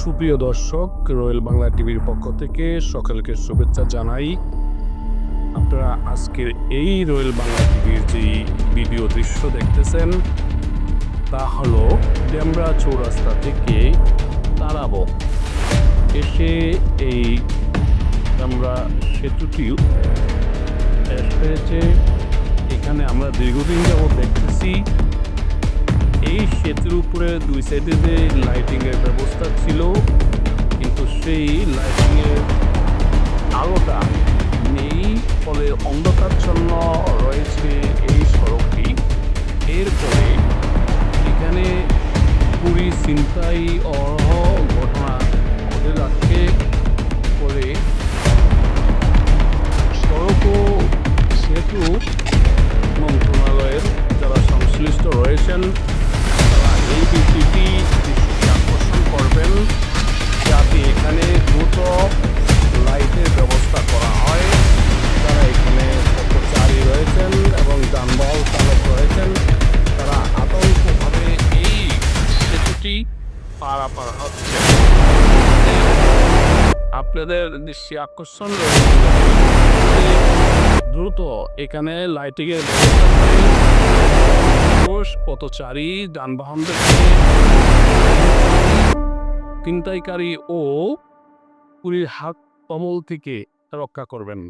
সুপ্রিয় দর্শক, রয়্যাল বাংলা টিভির পক্ষ থেকে সকলকে শুভেচ্ছা জানাই। আপনারা আজকের এই রয়্যাল বাংলা টিভির যে ভিডিও দৃশ্য দেখতেছেন, তা হলো ডেমরা চৌরাস্তা থেকে তারাবো। এসে এই ডেমরা সেতুটি হয়েছে। এখানে আমরা দীর্ঘদিন যাবত দেখতেছি। এই সেতুর উপরে দুই সাইডে যে লাইটিং এর ব্যবস্থা অন্ধকারচ্ছন্ন রয়েছে এই সড়কটি। এরপরে এখানে পুরী ছিনতাই অরহ ঘটনা ঘটে যাচ্ছে। ফলে সড়ক ও সেতু মন্ত্রণালয়ের যারা সংশ্লিষ্ট রয়েছেন পারাপার হচ্ছে। আপনাদের দৃষ্টি আকর্ষণ দ্রুত এখানে লাইটিং এর ব্যবস্থা করে। মানুষ পথচারী, যানবাহনদের ছিনতাইকারী ও পুরীর হাত কমল থেকে রক্ষা করবেন।